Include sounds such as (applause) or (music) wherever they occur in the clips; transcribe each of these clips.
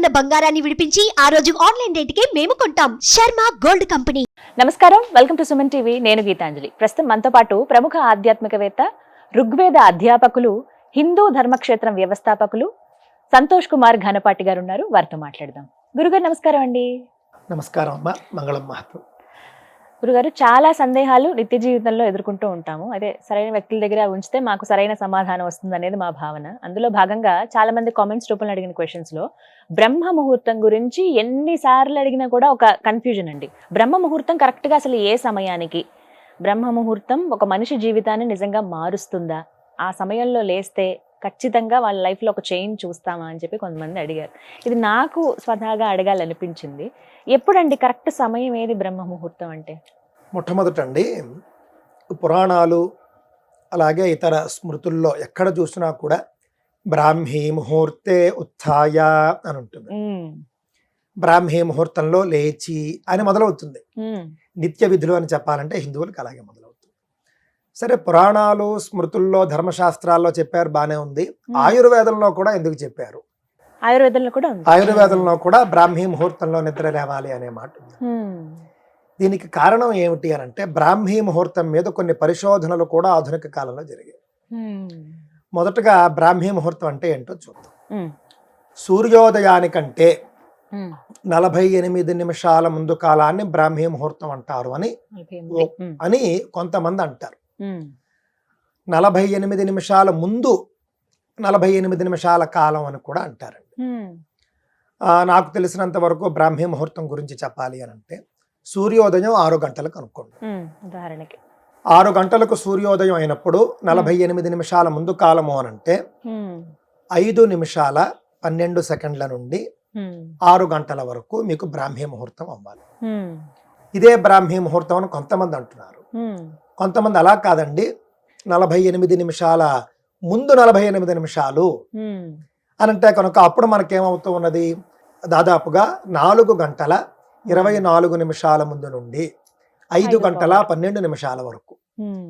ఉన్న బంగారాన్ని విడిపించి ఆ రోజు ఆన్లైన్ రేటుకే మేము కొంటాం. Sharma gold company. నమస్కారం. Welcome to Suman TV. నేను గీతాంజలి. ప్రస్తుతం మనతో పాటు ప్రముఖ ఆధ్యాత్మికవేత్త ఋగ్వేద అధ్యాపకులు హిందూ ధర్మక్షేత్రం వ్యవస్థాపకులు సంతోష్ కుమార్ ఘనపాటి గారు ఉన్నారు. వారితో మాట్లాడదాం. గురుగారు నమస్కారం అండి. నమస్కారం అమ్మ. మంగళం మహత్వం. గురుగారు చాలా సందేహాలు నిత్య జీవితంలో ఎదుర్కొంటూ ఉంటాము. అదే సరైన వ్యక్తుల దగ్గర ఉంచితే మాకు సరైన సమాధానం వస్తుంది అనేది మా భావన. అందులో భాగంగా చాలా మంది కామెంట్స్ రూపంలో అడిగిన క్వశ్చన్స్లో బ్రహ్మ ముహూర్తం గురించి ఎన్నిసార్లు అడిగినా కూడా ఒక కన్ఫ్యూజన్ అండి. బ్రహ్మ ముహూర్తం కరెక్ట్గా అసలు ఏ సమయానికి? బ్రహ్మ ముహూర్తం ఒక మనిషి జీవితాన్ని నిజంగా మారుస్తుందా? ఆ సమయంలో లేస్తే ఖచ్చితంగా వాళ్ళ లైఫ్లో ఒక చేంజ్ చూస్తామా అని చెప్పి కొంతమంది అడిగారు. ఇది నాకు స్వతహాగా అడగాలనిపించింది. ఎప్పుడండి కరెక్ట్ సమయం ఏది బ్రహ్మ ముహూర్తం అంటే? మొట్టమొదటండి పురాణాలు అలాగే ఇతర స్మృతుల్లో ఎక్కడ చూసినా కూడా బ్రాహ్మీ ముహూర్తే ఉత్థాయ అని ఉంటుంది. బ్రాహ్మీ ముహూర్తంలో లేచి అని మొదలవుతుంది. నిత్య విధులు అని చెప్పాలంటే హిందువులకు అలాగే మొదలవుతుంది. సరే పురాణాలు స్మృతుల్లో ధర్మశాస్త్రాల్లో చెప్పారు బానే ఉంది. ఆయుర్వేదంలో కూడా ఎందుకు చెప్పారు? ఆయుర్వేదంలో కూడా ఆయుర్వేదంలో కూడా బ్రాహ్మీ ముహూర్తంలో నిద్ర లేవాలి అనే మాట దీనికి కారణం ఏమిటి అని అంటే బ్రాహ్మీ ముహూర్తం మీద కొన్ని పరిశోధనలు కూడా ఆధునిక కాలంలో జరిగాయి. మొదటగా బ్రాహ్మీ ముహూర్తం అంటే ఏంటో చూద్దాం. సూర్యోదయానికంటే. నలభై ఎనిమిది నిమిషాల ముందు కాలాన్ని బ్రాహ్మీ ముహూర్తం అంటారు అని అని కొంతమంది అంటారు. నలభై ఎనిమిది నిమిషాల ముందు నలభై ఎనిమిది నిమిషాల కాలం అని కూడా అంటారండి. నాకు తెలిసినంత వరకు బ్రాహ్మీ ముహూర్తం గురించి చెప్పాలి అని అంటే సూర్యోదయం ఆరు గంటలకు అనుకోండి. ఉదాహరణకి. ఆరు గంటలకు సూర్యోదయం అయినప్పుడు నలభై ఎనిమిది నిమిషాల ముందు కాలము అని అంటే ఐదు నిమిషాల పన్నెండు సెకండ్ల నుండి ఆరు గంటల వరకు మీకు బ్రాహ్మీ ముహూర్తం అవ్వాలి. ఇదే బ్రాహ్మీ ముహూర్తం అని కొంతమంది అంటున్నారు. కొంతమంది అలా కాదండి. నలభై ఎనిమిది నిమిషాల ముందు నలభై ఎనిమిది నిమిషాలు అని అంటే కనుక అప్పుడు మనకేమవుతూ ఉన్నది? దాదాపుగా నాలుగు గంటల ఇరవై నాలుగు నిమిషాల ముందు నుండి ఐదు గంటల. పన్నెండు నిమిషాల వరకు.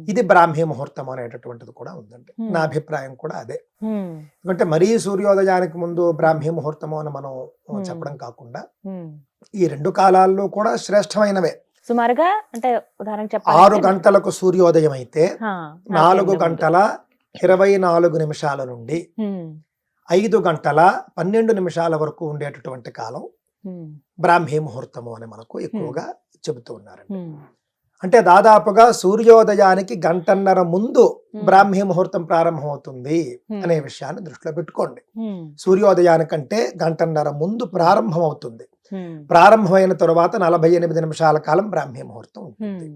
ఇది బ్రాహ్మీ ముహూర్తం అనేటటువంటిది కూడా ఉందండి. నా అభిప్రాయం కూడా అదే. ఎందుకంటే మరీ సూర్యోదయానికి ముందు బ్రాహ్మీ ముహూర్తము అని మనం. చెప్పడం కాకుండా. ఈ రెండు కాలాల్లో కూడా శ్రేష్టమైనవే. సుమారుగా అంటే ఉదాహరణ ఆరు చెప్పాలి గంటలకు సూర్యోదయం అయితే నాలుగు గంటల ఇరవై నాలుగు నిమిషాల నుండి ఐదు గంటల పన్నెండు నిమిషాల వరకు ఉండేటటువంటి కాలం బ్రాహ్మీ ముహూర్తము అని మనకు ఎక్కువగా చెబుతూ ఉన్నారండి. అంటే దాదాపుగా సూర్యోదయానికి గంటన్నర ముందు బ్రాహ్మీ ముహూర్తం ప్రారంభమవుతుంది అనే విషయాన్ని దృష్టిలో పెట్టుకోండి. సూర్యోదయానికంటే గంటన్నర ముందు ప్రారంభమవుతుంది. ప్రారంభమైన తరువాత నలభై ఎనిమిది నిమిషాల కాలం బ్రాహ్మీ ముహూర్తం ఉంటుంది.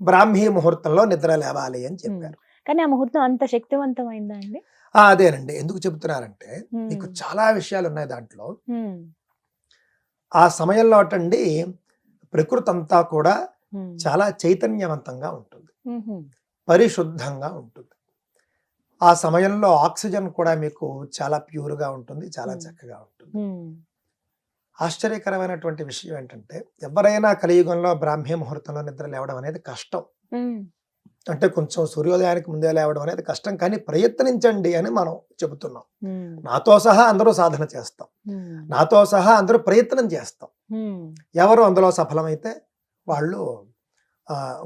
బ్రాహ్మీ ముహూర్తంలో నిద్ర లేవాలి అని చెప్పారు. కానీ ఆ ముహూర్తం అంత శక్తివంతమైందా అండి? ఆ, అదేనండి. ఎందుకు చెబుతున్నారంటే మీకు చాలా విషయాలు ఉన్నాయి దాంట్లో ఆ సమయంలో అటండి ప్రకృతి అంతా కూడా చాలా చైతన్యవంతంగా ఉంటుంది. పరిశుద్ధంగా ఉంటుంది. ఆ సమయంలో ఆక్సిజన్ కూడా మీకు చాలా ప్యూర్గా ఉంటుంది చాలా. చక్కగా ఉంటుంది. ఆశ్చర్యకరమైనటువంటి విషయం ఏంటంటే ఎవరైనా కలియుగంలో బ్రాహ్మీ ముహూర్తంలో నిద్ర లేవడం అనేది కష్టం. అంటే కొంచెం సూర్యోదయానికి ముందే లేవడం అనేది కష్టం. కానీ ప్రయత్నించండి అని మనం చెబుతున్నాం. నాతో సహా అందరూ సాధన చేస్తాం. నాతో సహా అందరూ ప్రయత్నం చేస్తాం. ఎవరు అందులో సఫలమైతే వాళ్ళు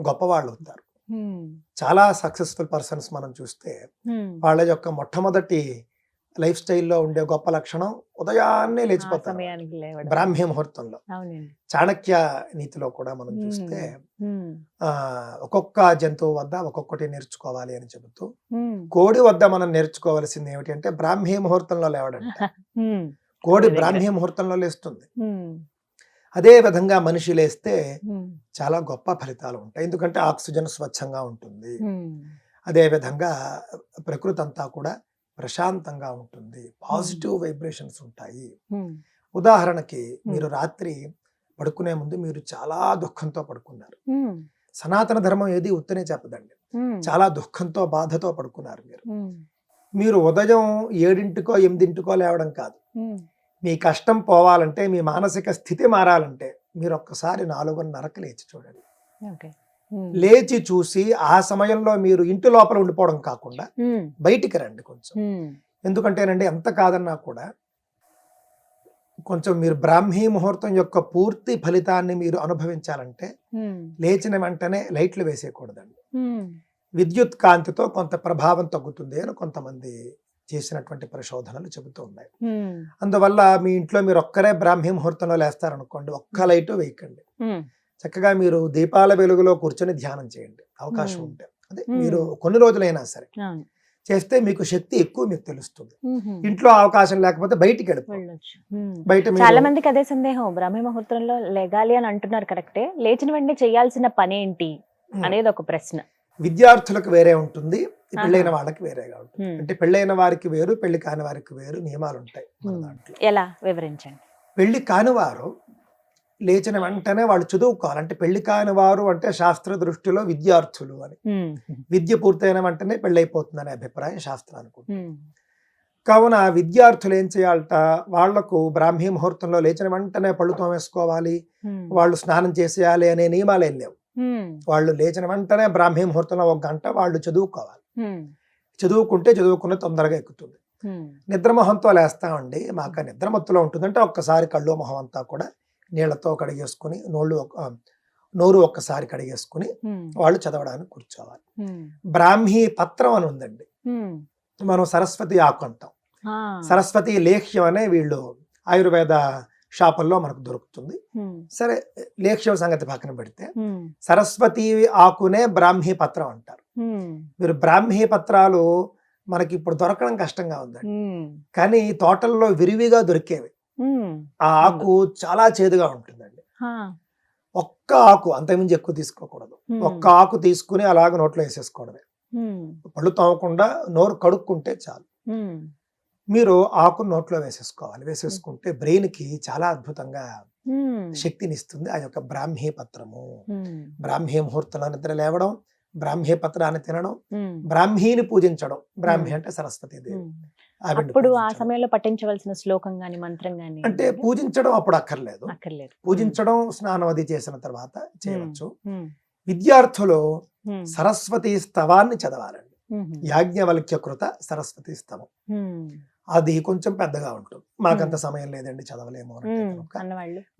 గొప్పవాళ్ళు అవుతారు. చాలా సక్సెస్ఫుల్ పర్సన్స్ మనం చూస్తే వాళ్ళ యొక్క మొట్టమొదటి లైఫ్ స్టైల్లో ఉండే గొప్ప లక్షణం ఉదయాన్నే లేవడం బ్రాహ్మీ ముహూర్తంలో. చాణక్య నీతిలో కూడా మనం చూస్తే ఒక్కొక్క జంతువు వద్ద ఒక్కొక్కటి నేర్చుకోవాలి అని చెబుతూ కోడి వద్ద మనం నేర్చుకోవాల్సింది ఏమిటి అంటే బ్రాహ్మీ ముహూర్తంలో లేవడంట. (laughs) కోడి. బ్రాహ్మీ ముహూర్తంలో లేస్తుంది. అదే విధంగా మనిషి లేస్తే చాలా గొప్ప ఫలితాలు ఉంటాయి. ఎందుకంటే ఆక్సిజన్ స్వచ్ఛంగా ఉంటుంది. అదే విధంగా ప్రకృతి అంతా కూడా ప్రశాంతంగా ఉంటుంది. పాజిటివ్ వైబ్రేషన్స్ ఉంటాయి. ఉమ్, ఉదాహరణకి మీరు రాత్రి పడుకునే ముందు మీరు చాలా దుఃఖంతో పడుకున్నారు. సనాతన ధర్మం ఏది ఉత్తనే చెప్పదండి. చాలా దుఃఖంతో బాధతో పడుకున్నారు మీరు. మీరు ఉదయం ఏడింటికో ఎనిమిదింటికో లేవడం కాదు. మీ కష్టం పోవాలంటే మీ మానసిక స్థితి మారాలంటే మీరు ఒక్కసారి నాలుగున్నరకు లేచి చూడండి. లేచి చూసి ఆ సమయంలో మీరు ఇంటి లోపల ఉండిపోవడం కాకుండా బయటికి రండి కొంచెం. ఎందుకంటేనండి ఎంత కాదన్నా కూడా కొంచెం మీరు బ్రాహ్మీ ముహూర్తం యొక్క పూర్తి ఫలితాన్ని మీరు అనుభవించాలంటే లేచిన వెంటనే లైట్లు వేసేయకూడదండి. విద్యుత్ కాంతితో కొంత ప్రభావం తగ్గుతుంది అని కొంతమంది చేసినటువంటి పరిశోధనలు చెబుతూ ఉన్నాయి. అందువల్ల మీ ఇంట్లో మీరు ఒక్కరే బ్రాహ్మీ ముహూర్తంలో లేస్తారనుకోండి ఒక్క లైటు వేయకండి. చక్కగా మీరు దీపాల వెలుగులో కూర్చొని ధ్యానం చేయండి. అవకాశం. ఉంటే. అదే. మీరు కొన్ని రోజులైనా సరే. చేస్తే మీకు శక్తి ఎక్కువ మీకు తెలుస్తుంది. ఇంట్లో అవకాశం లేకపోతే బయటికి వెళ్ళిపో వెళ్ళొచ్చు. ఉమ్. బయట చాలా మందికి అదే సందేహం. బ్రాహ్మీ ముహూర్తంలో లెగాలి అని అంటున్నారు కరెక్టే. లేచిన వెంటనే చేయాల్సిన పని ఏంటి. అనేది ఒక ప్రశ్న. విద్యార్థులకు వేరే ఉంటుంది. పెళ్ళైన. వాళ్ళకి వేరేగా ఉంటుంది. అంటే పెళ్ళైన వారికి వేరు పెళ్ళి కాని వారికి వేరు నియమాలు ఉంటాయి మన మ్మ్. దాంట్లో. ఎలా? వివరించండి. పెళ్ళి కాని వారు లేచిన వెంటనే వాళ్ళు చదువుకోవాలి అంటే పెళ్ళి కాని వారు అంటే శాస్త్ర దృష్టిలో విద్యార్థులు అని. విద్య పూర్తయిన వెంటనే పెళ్ళైపోతుందనే అభిప్రాయం శాస్త్రానికి కావున విద్యార్థులు ఏం చేయాలట? వాళ్ళకు బ్రాహ్మీ ముహూర్తంలో లేచిన వెంటనే పళ్ళు తోమేసుకోవాలి. వాళ్ళు స్నానం చేసేయాలి అనే నియమాలు ఏం లేవు. వాళ్ళు లేచిన వెంటనే బ్రాహ్మీ ముహూర్తంలో ఒక గంట వాళ్ళు చదువుకోవాలి. చదువుకుంటే చదువుకున్న తొందరగా ఎక్కుతుంది. నిద్రమొహంతో లేస్తామండి. మాకు నిద్రమత్తులో ఉంటుందంటే ఒక్కసారి కళ్ళు మొహం అంతా కూడా నీళ్ళతో కడిగేసుకుని నోళ్ళు నోరు ఒక్కసారి కడిగేసుకుని వాళ్ళు చదవడానికి కూర్చోవాలి. బ్రాహ్మీ పత్రం అని ఉందండి. మనం సరస్వతి ఆకు అంటాం. సరస్వతి లేహ్యం అనే వీళ్ళు ఆయుర్వేద షాపుల్లో మనకు దొరుకుతుంది. సరే లేహ్యం సంగతి పక్కన పెడితే సరస్వతి ఆకునే బ్రాహ్మీ పత్రం అంటారు. మీరు బ్రాహ్మీ పత్రాలు మనకి ఇప్పుడు దొరకడం కష్టంగా ఉందండి. కానీ తోటల్లో విరివిగా దొరికేవి. ఆ ఆకు చాలా చేదుగా ఉంటుందండి. ఒక్క ఆకు అంతకుమించి ఎక్కువ తీసుకోకూడదు. ఒక్క ఆకు తీసుకుని అలాగ నోట్లో వేసేసుకోవడమే. పళ్ళు తోమకుండా నోరు కడుక్కుంటే చాలు. మీరు ఆకు నోట్లో వేసేసుకోవాలి. వేసేసుకుంటే బ్రెయిన్కి చాలా అద్భుతంగా ఉమ్, శక్తిని ఇస్తుంది ఆ యొక్క బ్రాహ్మీ పత్రము. బ్రాహ్మీ ముహూర్తంలో నిద్ర లేవడం బ్రాహ్మీ పత్రాన్ని తినడం బ్రాహ్మీని పూజించడం. బ్రాహ్మీ. అంటే సరస్వతి దేవి. అప్పుడు ఆ. సమయంలో పఠించవలసిన శ్లోకం గాని మంత్రం గాని అంటే పూజించడం అప్పుడు అక్కర్లేదు. అక్కర్లేదు. పూజించడం స్నానం అది చేసిన తర్వాత చేయవచ్చు. విద్యార్థులు సరస్వతి స్తవాన్ని చదవాలండి. యాజ్ఞవల్క్య కృత సరస్వతి స్తవం. అది కొంచెం పెద్దగా ఉంటుంది. మాకంత సమయం లేదండి చదవలేము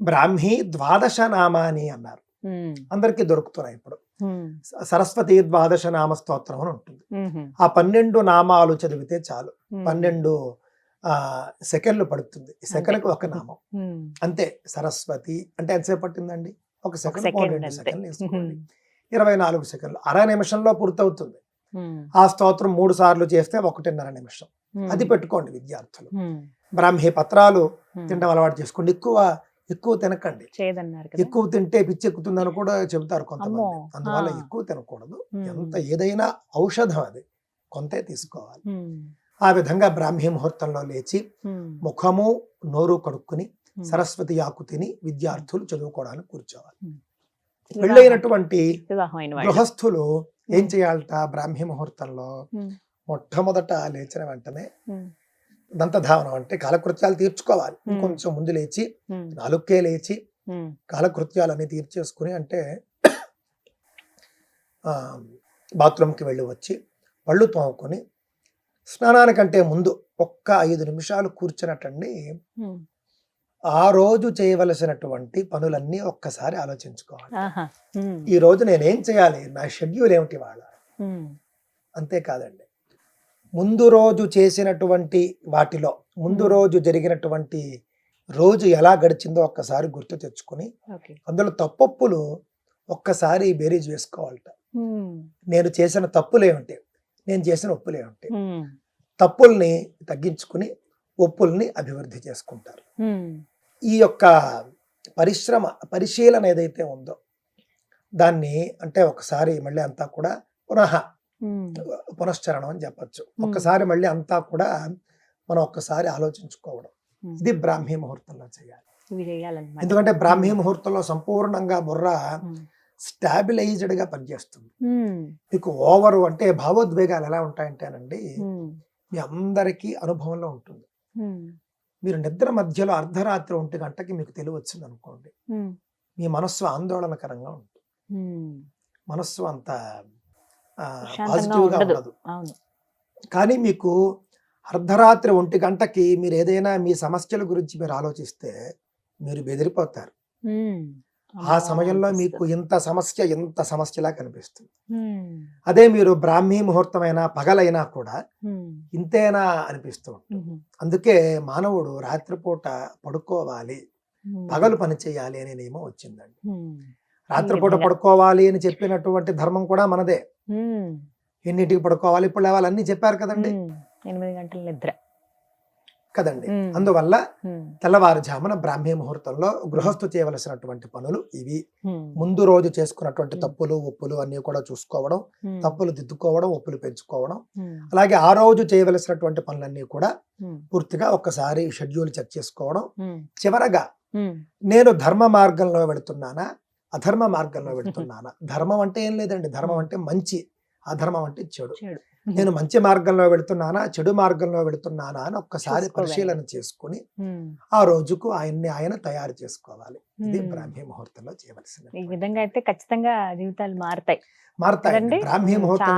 బ్రాహ్మీ ద్వాదశ నామాని అన్నారు. అందరికీ దొరుకుతున్నాయి ఇప్పుడు. సరస్వతి ద్వాదశ నామ స్తోత్రం అని ఉంటుంది. ఆ పన్నెండు నామాలు చదివితే చాలు. పన్నెండు ఆ సెకండ్లు పడుతుంది. సెకండ్కి ఒక నామం. అంతే. సరస్వతి అంటే ఎంతసేపు పట్టిందండి? ఒక సెకండ్. సెకండ్లు వేసుకోండి. ఇరవై నాలుగు సెకండ్లు. అర నిమిషంలో పూర్తవుతుంది. ఆ స్తోత్రం మూడు సార్లు చేస్తే ఒకటిన్నర నిమిషం. అది పెట్టుకోండి విద్యార్థులు. బ్రాహ్మీ పత్రాలు తినడం అలవాటు చేసుకోండి. ఎక్కువ ఎక్కువ తినకండి. ఎక్కువ తింటే పిచ్చి ఎక్కుతుందని కూడా చెబుతారు కొంతమంది. అందువల్ల. ఎక్కువ తినకూడదు. ఎంత ఏదైనా ఔషధం అది. కొంతే తీసుకోవాలి. ఆ విధంగా బ్రాహ్మీ ముహూర్తంలో లేచి ముఖము నోరు కడుక్కుని సరస్వతి ఆకు తిని విద్యార్థులు చదువుకోవడానికి కూర్చోవాలి. పెళ్ళైనటువంటి గృహస్థులు ఏం. చేయాలట బ్రాహ్మీ ముహూర్తంలో? మొట్టమొదట లేచిన వెంటనే దంతధావనం అంటే కాలకృత్యాలు తీర్చుకోవాలి. కొంచెం ముందు లేచి ఉమ్, నాలుగుకే లేచి ఉమ్, కాలకృత్యాలన్నీ తీర్చేసుకుని అంటే ఆ, బాత్రూమ్కి వెళ్ళి వచ్చి పళ్ళు తోముకొని స్నానానికంటే ముందు ఒక్క ఐదు నిమిషాలు కూర్చున్నట్టండి. ఆ రోజు చేయవలసినటువంటి పనులన్నీ ఒక్కసారి ఆలోచించుకోవాలి. ఈ రోజు నేనేం చేయాలి? నా షెడ్యూల్ ఏమిటి వాళ్ళ? అంతేకాదండి. ముందు రోజు చేసినటువంటి వాటిలో ముందు. రోజు జరిగినటువంటి రోజు ఎలా గడిచిందో ఒక్కసారి గుర్తు తెచ్చుకొని అందులో తప్పొప్పులు ఒక్కసారి బేరీజ్ వేసుకోవాలట. నేను చేసిన తప్పులేమిటి? నేను చేసిన ఒప్పులేమిటి ఉమ్, తప్పుల్ని తగ్గించుకుని ఒప్పుల్ని అభివృద్ధి చేసుకుంటారు. ఈ యొక్క పరిశ్రమ పరిశీలన ఏదైతే ఉందో దాన్ని అంటే ఒకసారి మళ్ళీ అంతా కూడా పునః పునశ్చరణం అని చెప్పచ్చు. ఒక్కసారి మళ్ళీ అంతా కూడా మనం ఒక్కసారి ఆలోచించుకోవడం. ఇది బ్రాహ్మీ ముహూర్తంలో చేయాలి. ఎందుకంటే బ్రాహ్మీ ముహూర్తంలో సంపూర్ణంగా బుర్ర ఉమ్, స్టాబిలైజ్డ్గా పనిచేస్తుంది మీకు ఓవర్ అంటే భావోద్వేగాలు ఎలా ఉంటాయంటేనండి మీ అందరికీ అనుభవంలో ఉంటుంది. మీరు నిద్ర మధ్యలో అర్ధరాత్రి ఒంటి గంటకి మీకు తెలివి వచ్చింది అనుకోండి మీ మనస్సు ఆందోళనకరంగా ఉంటుంది. మనస్సు అంత పాజిటివ్గా ఉండదు. కానీ మీకు అర్ధరాత్రి ఒంటి గంటకి మీరు ఏదైనా మీ సమస్యల గురించి మీరు ఆలోచిస్తే మీరు బెదిరిపోతారు. ఆ సమయంలో మీకు. ఇంత సమస్య ఇంత సమస్యలా కనిపిస్తుంది. అదే మీరు బ్రాహ్మీ ముహూర్తమైనా పగలైనా కూడా. ఇంతేనా అనిపిస్తూ ఉంటుంది. అందుకే మానవుడు రాత్రిపూట పడుకోవాలి. పగలు పని చేయాలి అనే నియమం వచ్చిందండి. రాత్రిపూట. పడుకోవాలి అని చెప్పినటువంటి ధర్మం కూడా మనదే. ఎన్నింటికి పడుకోవాలి ఇప్పుడు లేవాలి అన్ని చెప్పారు కదండి. ఎనిమిది గంటల నిద్ర కదండి. అందువల్ల. తెల్లవారుజామున బ్రాహ్మీ ముహూర్తంలో గృహస్థు చేయవలసినటువంటి పనులు ఇవి. ముందు రోజు చేసుకున్నటువంటి. తప్పులు ఒప్పులు అన్ని కూడా చూసుకోవడం. తప్పులు దిద్దుకోవడం ఒప్పులు పెంచుకోవడం. అలాగే ఆ రోజు చేయవలసినటువంటి పనులన్నీ కూడా. పూర్తిగా ఒక్కసారి షెడ్యూల్ చెక్ చేసుకోవడం. చివరగా. నేను ధర్మ మార్గంలో వెళుతున్నానా అధర్మ మార్గంలో (laughs) వెళుతున్నానా ధర్మం అంటే ఏం లేదండి ధర్మం అంటే మంచి అధర్మం అంటే చెడు నేను మంచి మార్గంలో వెళుతున్నానా చెడు మార్గంలో వెళుతున్నానా అని ఒక్కసారి. పరిశీలన చేసుకుని. ఆ రోజుకు ఆయన్ని ఆయన తయారు చేసుకోవాలి ఇది. బ్రాహ్మీ ముహూర్తంలో చేయవలసిన ఈ విధంగా అయితే ఖచ్చితంగా జీవితాలు మారుతాయి మారుతాయండి బ్రాహ్మీ. ముహూర్తం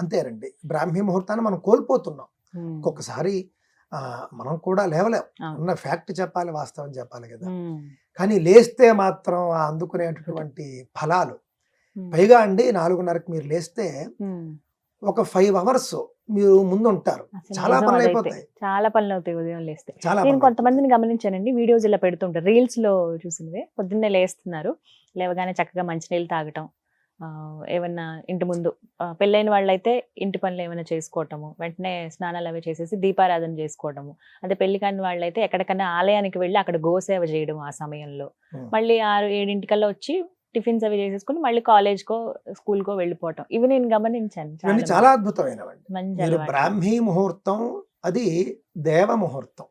అంతేనండి బ్రాహ్మీ ముహూర్తాన్ని మనం కోల్పోతున్నాం. ఒక్కొక్కసారి మనం కూడా లేవలేం. ఉన్న ఫ్యాక్ట్ చెప్పాలి వాస్తవం చెప్పాలి కదా. కానీ లేస్తే మాత్రం అందుకునేటటువంటి ఫలాలు. పైగా అండి నాలుగున్నరకు మీరు లేస్తే. ఒక ఫైవ్ అవర్స్ మీరు ముందు ఉంటారు చాలా పనులు. అయిపోతాయి. చాలా పనులు అవుతాయి ఉదయం లేస్తే. నేను కొంతమందిని గమనించానండి వీడియోస్ ఇలా పెడుతుంటారు. రీల్స్లో చూసినవే పొద్దున్నే లేస్తున్నారు. లేవగానే చక్కగా మంచినీళ్ళు తాగటం ఏమన్నా ఇంటి ముందు పెళ్ళైన వాళ్ళైతే ఇంటి పనులు ఏమైనా చేసుకోవటము వెంటనే స్నానాలు అవి చేసేసి దీపారాధన చేసుకోవటము. అదే పెళ్ళి కాని వాళ్ళైతే ఎక్కడికన్నా ఆలయానికి వెళ్ళి అక్కడ గోసేవ చేయడం ఆ సమయంలో. మళ్ళీ ఆరు ఏడింటికల్లా వచ్చి టిఫిన్స్ అవి చేసేసుకుని మళ్ళీ కాలేజ్కో స్కూల్కో వెళ్ళిపోవటం. ఇవి నేను గమనించాను ఇవన్నీ చాలా అద్భుతమైనవండి. అలవాట్లు. బ్రాహ్మీ ముహూర్తం అది దేవ ముహూర్తం.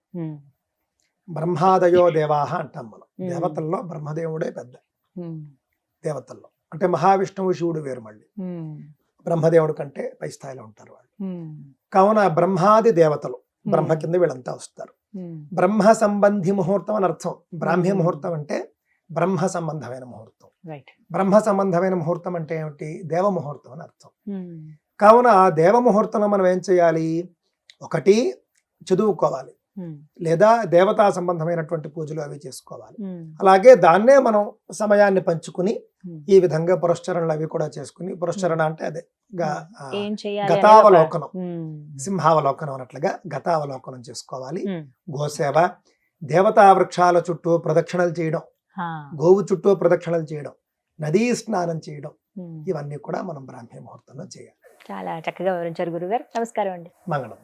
బ్రహ్మాదయో (laughs) దేవాహ అంటాం మనం. దేవతల్లో బ్రహ్మదేవుడే పెద్ద. దేవతల్లో. అంటే మహావిష్ణువు శివుడు వేరు మళ్ళీ. బ్రహ్మదేవుడు కంటే పై స్థాయిలో ఉంటారు వాళ్ళు. కావున బ్రహ్మాది దేవతలు బ్రహ్మ. కింద వీళ్ళంతా వస్తారు. బ్రహ్మ సంబంధి ముహూర్తం అని అర్థం. బ్రాహ్మీ. ముహూర్తం అంటే బ్రహ్మ సంబంధమైన ముహూర్తం. బ్రహ్మ సంబంధమైన ముహూర్తం అంటే ఏమిటి? దేవ ముహూర్తం అని అర్థం. ఉమ్, కావున ఆ దేవ ముహూర్తంలో మనం ఏం చేయాలి? ఒకటి చదువుకోవాలి. ఉమ్, లేదా దేవతా సంబంధమైనటువంటి పూజలు అవి చేసుకోవాలి. ఉమ్, అలాగే దాన్నే మనం సమయాన్ని పంచుకుని. ఈ విధంగా పురస్చరణలు అవి కూడా చేసుకుని పురస్చరణ అంటే అదే గతావలోకనం. సింహావలోకనం అన్నట్లుగా గతావలోకనం చేసుకోవాలి. గోసేవ దేవతా వృక్షాల చుట్టూ ప్రదక్షిణలు చేయడం. గోవు చుట్టూ ప్రదక్షిణలు చేయడం నదీ స్నానం చేయడం. ఇవన్నీ కూడా మనం బ్రాహ్మీ ముహూర్తంలో చేయాలి. చాలా చక్కగా వివరించారు గురుగారు. నమస్కారం అండి. మంగళం